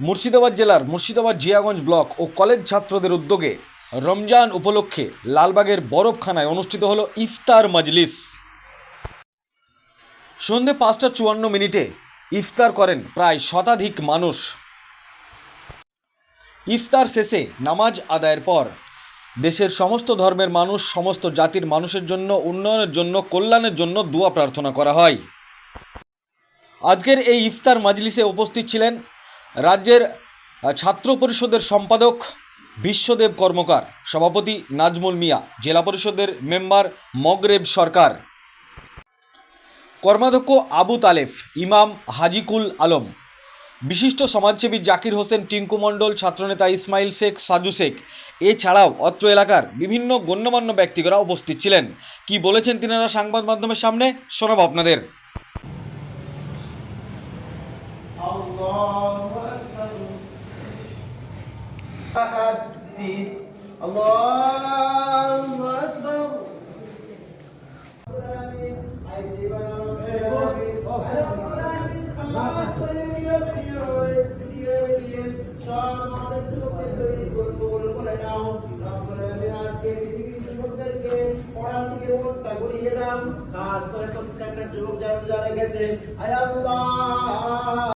মুর্শিদাবাদ জেলার মুর্শিদাবাদ জিয়াগঞ্জ ব্লক ও কলেজ ছাত্রদের উদ্যোগে রমজান উপলক্ষে লালবাগের বরফখানায় অনুষ্ঠিত হলো ইফতার মজলিস। সন্ধে পাঁচটা চুয়ান্ন মিনিটে ইফতার করেন প্রায় শতাধিক মানুষ। ইফতার শেষে নামাজ আদায়ের পর দেশের সমস্ত ধর্মের মানুষ, সমস্ত জাতির মানুষের জন্য, উন্নয়নের জন্য, কল্যাণের জন্য দোয়া প্রার্থনা করা হয়। আজকের এই ইফতার মাজলিসে উপস্থিত ছিলেন রাজ্যের ছাত্র পরিষদের সম্পাদক বিশ্বদেব কর্মকার, সভাপতি নাজমুল মিয়া, জেলা পরিষদের মেম্বার মগরেব সরকার। কর্মাধ্যক্ষ আবু তালেফ, ইমাম হাজিকুল আলম। বিশিষ্ট সমাজসেবী জাকির হোসেন টিঙ্কু মণ্ডল, ছাত্রনেতা ইসমাইল শেখ, সাজু শেখ। এছাড়াও অত্র এলাকার বিভিন্ন গণ্যমান্য ব্যক্তিগরা উপস্থিত ছিলেন। কি বলেছেন তিনারা সংবাদ মাধ্যমের সামনে? শোনাব আপনাদের। আল্লাহ। حدث الله أكبر খাস করে প্রত্যেকটা যুবক যারা যারা গেছে আয় আল্লাহ